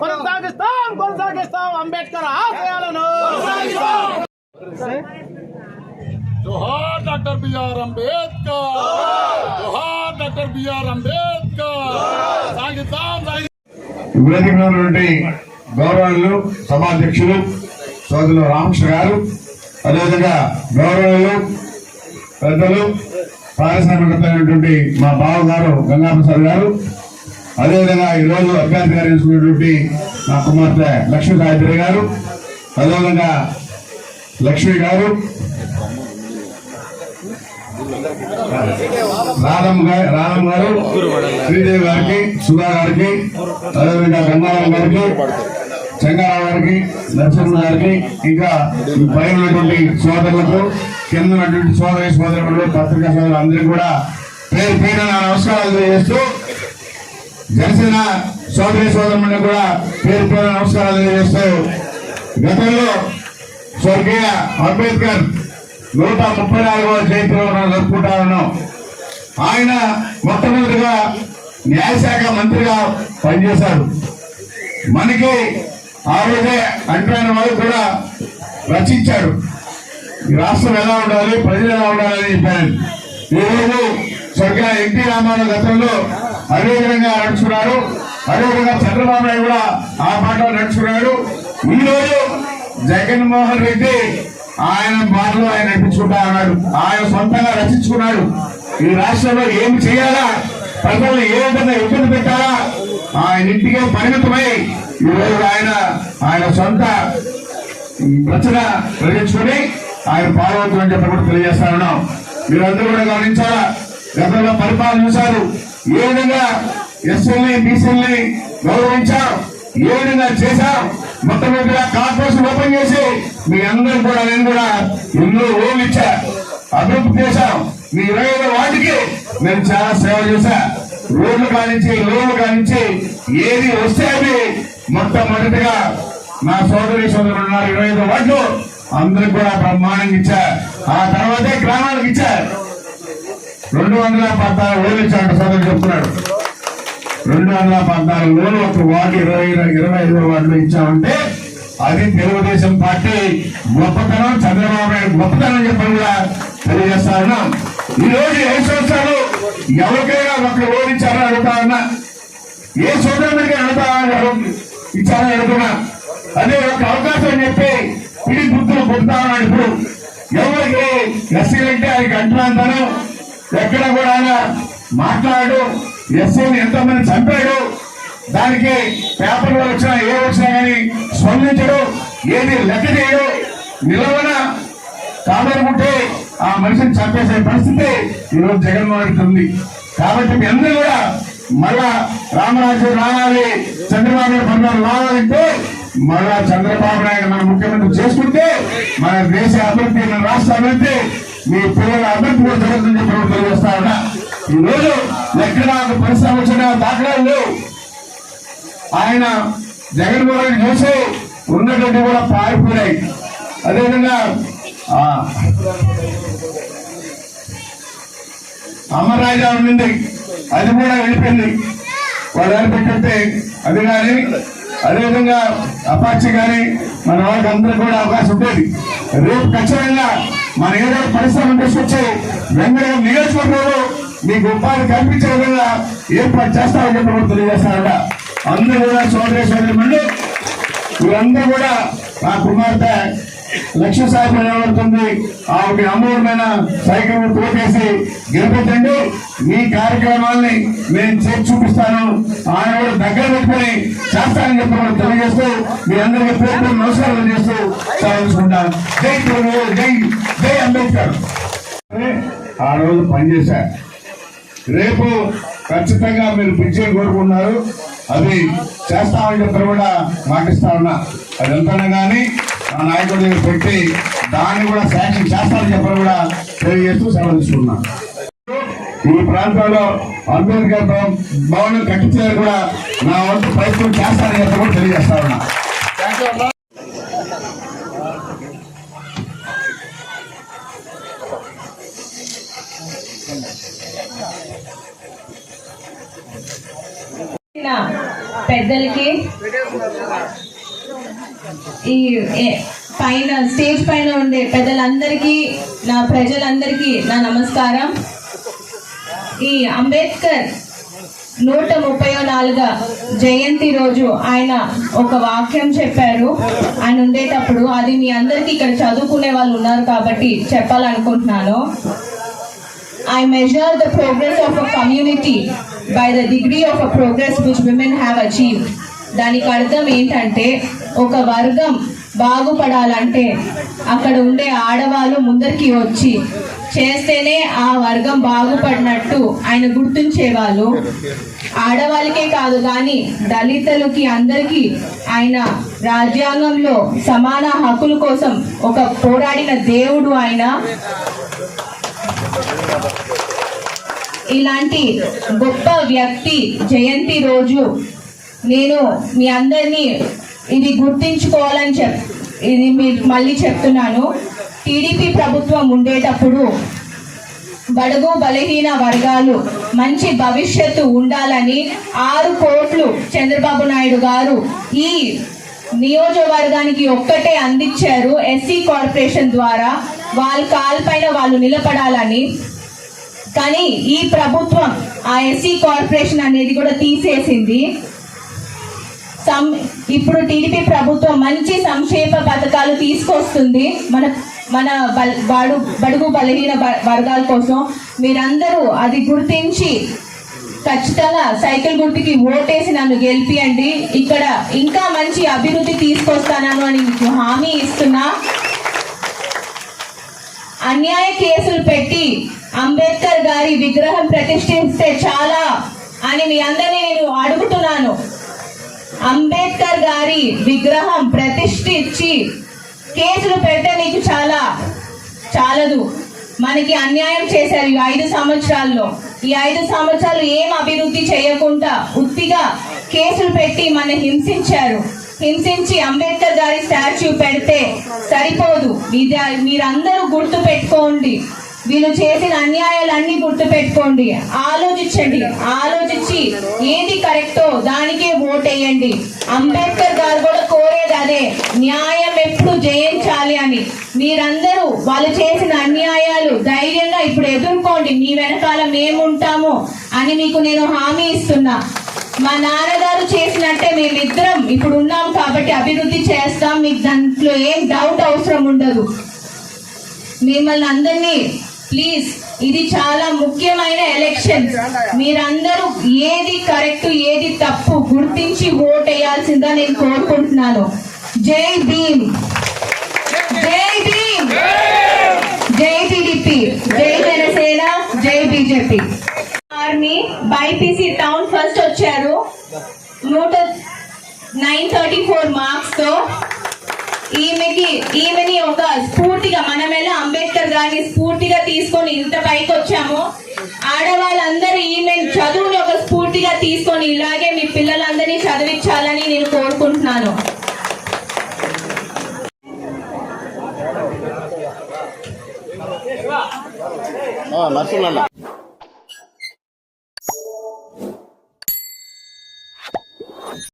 కొనసాగిస్తాం కొనసాగిస్తాం అంబేద్కర్ ఆశయాలను. జోహార్ డాక్టర్ బిఆర్ అంబేద్కర్. జోహార్ డాక్టర్ బిఆర్ అంబేద్కర్. గౌరవాలు సభాధ్యక్షులు సోదరులు రామకృష్ణ గారు అదేవిధంగా గౌరవాలు పెద్దలు పారిశ్రామికమైనటువంటి మా బావ గారు గంగాప్రసాద్ గారు అదేవిధంగా ఈ రోజు అభ్యర్థి గారు ఎంచుకున్నటువంటి నా కుమార్తె లక్ష్మీ సాయిత్రి గారు అదేవిధంగా లక్ష్మి గారు రాధమ్మ గారు రాధమ్మ గారు శ్రీదేవి గారికి సుధా గారికి అదేవిధంగా గంగారాం గారికి చెంగారావు గారికి నరసింహ గారికి ఇంకా పైన ఉన్నటువంటి సోదరులకు కింద ఉన్నటువంటి సోదరి సోదరులు పత్రికా సోదరులు అందరికీ కూడా పేరు పేరు నా నమస్కారాలు తెలియజేస్తూ జనసేన సోదరి సోదరులను కూడా పేరు పేరు నమస్కారాలు తెలియజేస్తూ గతంలో స్వర్గీయ అంబేద్కర్ నూట ముప్పై నాలుగవ జయంతి జరుపుకుంటాను ఆయన మొట్టమొదటిగా న్యాయశాఖ మంత్రిగా పనిచేశారు. మనకి ఆ రోజే అంటున్న వాళ్ళు కూడా రచించాడు ఈ రాష్ట్రం ఎలా ఉండాలి ప్రజలు ఎలా ఉండాలని చెప్పారు. ఈరోజు స్వర్గీయ ఎన్టీ రామారావు గతంలో అదే విధంగా నడుచుకున్నారు. అదేవిధంగా చంద్రబాబు నాయుడు కూడా ఆ పాటలో నడుచుకున్నాడు. ఈరోజు జగన్మోహన్ రెడ్డి ఆయన మాటలు ఆయన నడిపించుకుంటా ఉన్నారు ఆయన సొంతంగా రచించుకున్నాడు. ఈ రాష్ట్రంలో ఏం చేయాలా? ప్రజలను ఏ విధంగా ఇబ్బంది పెట్టాలా? ఆయన ఇంటికే పరిమితమై ఈరోజు ఆయన ఆయన సొంత రచన రచించుకొని ఆయన పాల్గొంటుందని చెప్పి కూడా తెలియజేస్తా ఉన్నాం. మీరందరూ కూడా గమనించాలా? గతంలో పరిపాలన చూశారు. ఏ విధంగా ఎస్ఎల్ని బీసీల్ని గౌరవించాం ఏ విధంగా చేశాం మొట్టమొదటిగా కార్పొరేషన్ ఓపెన్ చేసి మీ అందరూ కూడా నేను కూడా ఎన్నో ఓట్లు ఇచ్చా అభివృద్ధి చేశాం. మీ ఇరవై ఐదు వాటికి నేను చాలా సేవ చేశా. రోడ్లు కానించి లోన్లు కానించి ఏది వస్తే అది మొట్టమొదటిగా నా సోదరి సోదరులు ఉన్నారు. ఇరవై ఐదు వాటిలో అందరికి కూడా బ్రహ్మాండంగా ఇచ్చారు. ఆ తర్వాతే గ్రామాలకు ఇచ్చారు. రెండు వందల పద్నాలుగు వేలు ఇచ్చాడు సోదరు చెప్తున్నాడు. రెండు వందల పద్నాలుగు వేలు ఒక వార్డు ఇరవై ఇరవై ఐదు వార్డులు ఇచ్చామంటే అది తెలుగుదేశం పార్టీ గొప్పతనం చంద్రబాబు నాయుడు గొప్పతనం చెప్పని కూడా తెలియజేస్తా ఉన్నాం. ఈ రోజు ఏ సంవత్సరాలు ఎవరికైనా ఒక ఓటు ఇచ్చారని అడుగుతా ఉన్నా. ఏ సోదరుడికి అడుగుతా ఉన్నారు అనుకున్నా. అదే ఒక అవకాశం చెప్పి పిడి గుర్తులు పుడతా ఇప్పుడు ఎవరికి ఎస్సీలంటే ఆయనకి అంటున్నాను ఎక్కడ కూడా ఆయన మాట్లాడు. ఎస్సీని ఎంతమంది చంపాడు. దానికి పేపర్లో వచ్చినా ఏ వచ్చినా కానీ స్పందించడు. ఏది లెక్క చేయడు. నిలవన కాదనుకుంటే ఆ మనిషిని చంపేసే పరిస్థితి ఈరోజు జగన్మోహన్ రెడ్డి ఉంది. కాబట్టి మీ అందరూ కూడా మళ్ళా రామరాజు రావాలి. చంద్రబాబు నాయుడు బంగారు రావాలంటే మళ్ళా చంద్రబాబు నాయుడు మన ముఖ్యమంత్రి చేసుకుంటే మన దేశ అభివృద్ధి మన రాష్ట్ర అభివృద్ధి మీ పిల్లల అభివృద్ధి కూడా జరుగుతుందని చెప్పి కూడా తెలియజేస్తా ఉన్నా. ఈరోజు ఎక్కడ పరిశ్రమ వచ్చిన దాఖలాలు లేవు. ఆయన జగన్మోహన్ రెడ్డి చూసి ఉన్నటువంటి కూడా పారిపోయాయి. అదేవిధంగా ఆ, అమరరాజా ఉండింది. అది కూడా వెళ్ళిపోయింది. వాళ్ళు పెట్టితే అది కానీ అదేవిధంగా అపాచి కానీ మన వాళ్ళకి అందరూ కూడా అవకాశం ఉండేది. రేపు ఖచ్చితంగా మన ఏదో పరిశ్రమ తీసుకొచ్చి వెంగళ నియోజకవర్గంలో మీకు ఉపాధి కల్పించే విధంగా ఏర్పాటు చేస్తామని చెప్పి కూడా తెలియజేస్తారట. అందరూ కూడా సోదరి సోదరి మండలి వీరందరూ కూడా మా కుమార్తె లక్ష్మీ సాయి నిలబడుతుంది ఆమెకి అమూలమైన సైకిల్ తోటేసి గెలిపించండి. మీ కార్యక్రమాల్ని నేను చేసి చూపిస్తాను. ఆయన కూడా దగ్గర పెట్టుకుని చేస్తానని చెప్పి మనం తెలియజేస్తూ మీ అందరికీ పేరు నమస్కారం చేస్తూ చదువుకుంటాను జై తెలుగు జై జై అంబేద్కర్. ఆ రోజు పనిచేశారు రేపు ఖచ్చితంగా మీరు పిచ్చేది కోరుకున్నారు అది చేస్తామని చెప్పి కూడా మాటిస్తా ఉన్నా. అది ఎంతనే మా నాయకుడి దగ్గర పెట్టి దాన్ని కూడా శాంక్షన్ చేస్తారని చెప్పడం కూడా తెలియజేస్తూ సెలవు తీసుకున్నాను ఈ ప్రాంతంలో అంబేద్కర్ భవనం కట్టించే కూడా నా వంతు ప్రయత్నం చేస్తారని చెప్పడం కూడా తెలియజేస్తా ఉన్నా. పెద్దలకి ఈ ఏ- పైన స్టేజ్ పైన ఉండే పెద్దలందరికీ నా ప్రజలందరికీ నా నమస్కారం. ఈ అంబేద్కర్ నూట ముప్పై నాలుగ జయంతి రోజు ఆయన ఒక వాక్యం చెప్పారు. ఆయన ఉండేటప్పుడు అది మీ అందరికీ ఇక్కడ చదువుకునే వాళ్ళు ఉన్నారు కాబట్టి చెప్పాలనుకుంటున్నాను. I measure the progress of a community by the degree of a progress which women have achieve దానికి అర్థం ఏంటంటే ఒక వర్గం బాగుపడాలంటే అక్కడ ఉండే ఆడవాళ్ళు ముందరికి వచ్చి చేస్తేనే ఆ వర్గం బాగుపడినట్టు ఆయన గుర్తించేవాళ్ళు. ఆడవాళ్ళకే కాదు కానీ దళితులకి అందరికీ ఆయన రాజ్యాంగంలో సమాన హక్కుల కోసం ఒక పోరాడిన దేవుడు ఆయన. ఇలాంటి గొప్ప వ్యక్తి జయంతి రోజు నేను మీ అందరినీ ఇది గుర్తించుకోవాలని చెప్ ఇది మీరు మళ్ళీ చెప్తున్నాను. టీడీపీ ప్రభుత్వం ఉండేటప్పుడు బడుగు బలహీన వర్గాలు మంచి భవిష్యత్తు ఉండాలని ఆరు కోట్లు చంద్రబాబు నాయుడు గారు ఈ నియోజకవర్గానికి ఒక్కటే అందించారు ఎస్సీ కార్పొరేషన్ ద్వారా. వాళ్ళ కాల్పైన వాళ్ళు నిలబడాలని. కానీ ఈ ప్రభుత్వం ఆ ఎస్సీ కార్పొరేషన్ అనేది కూడా తీసేసింది. సం ఇప్పుడు టీడీపీ ప్రభుత్వం మంచి సంక్షేమ పథకాలు తీసుకొస్తుంది. మన మన బడు బడుగు బలహీన బ- వర్గాల కోసం మీరందరూ అది గుర్తించి ఖచ్చితంగా సైకిల్ గుర్తుకి ఓటేసి నన్ను గెలిపియండి. ఇక్కడ ఇంకా మంచి అభివృద్ధి తీసుకొస్తాను అని మీకు హామీ ఇస్తున్నా. అన్యాయ కేసులు పెట్టి అంబేద్కర్ గారి విగ్రహం ప్రతిష్ఠిస్తే చాలా అని మీ అందరినీ నేను అడుగుతున్నాను. అంబేద్కర్ గారి విగ్రహం ప్రతిష్ఠించి కేసులు పెడితే నీకు చాలా చాలదు. మనకి అన్యాయం చేశారు ఈ ఐదు సంవత్సరాల్లో. ఈ ఐదు సంవత్సరాలు ఏం అభివృద్ధి చేయకుండా ఉత్తిగా కేసులు పెట్టి మన హింసించారు. హింసించి అంబేద్కర్ గారి స్టాచ్యూ పెడితే సరిపోదు. ఇది మీరందరూ గుర్తు పెట్టుకోండి. వీళ్ళు చేసిన అన్యాయాలన్నీ గుర్తు పెట్టుకోండి ఆలోచించండి. ఆలోచించి ఏది కరెక్టో దానికే ఓట్ వేయండి అంబేద్కర్ గారు కూడా కోరేది అదే న్యాయం ఎప్పుడు జయించాలి అని. మీరందరూ వాళ్ళు చేసిన అన్యాయాలు ధైర్యంగా ఇప్పుడు ఎదుర్కోండి. మీ వెనకాల మేముంటాము అని మీకు నేను హామీ ఇస్తున్నా. మా నాన్నగారు చేసినట్టే మేమిద్దరం ఇప్పుడు ఉన్నాం కాబట్టి అభివృద్ధి చేస్తాం. మీకు దాంట్లో ఏం డౌట్ అవసరం ఉండదు. మిమ్మల్ని అందరినీ ప్లీజ్ ఇది చాలా ముఖ్యమైన ఎలక్షన్ మీరందరూ ఏది కరెక్ట్ ఏది తప్పు గుర్తించి ఓట్ వేయాల్సిందా నేను కోరుకుంటున్నాను. జై భీమ్. జై భీమ్. జై టీడీపీ. జై జనసేన. జై BJP. Army BiPC town first వచ్చారు. నూట నైన్ థర్టీ ఫోర్ మార్క్స్తో ఈమెకి ఈమెని ఒక స్ఫూర్తిగా మనం ఎలా అంబేద్కర్ గారిని స్ఫూర్తిగా తీసుకొని ఇంత పైకి వచ్చామో ఆడవాళ్ళందరూ ఈమె చదువుని ఒక స్ఫూర్తిగా తీసుకొని ఇలాగే మీ పిల్లలందరినీ చదివించాలని నేను కోరుకుంటున్నాను. నర్సులన్న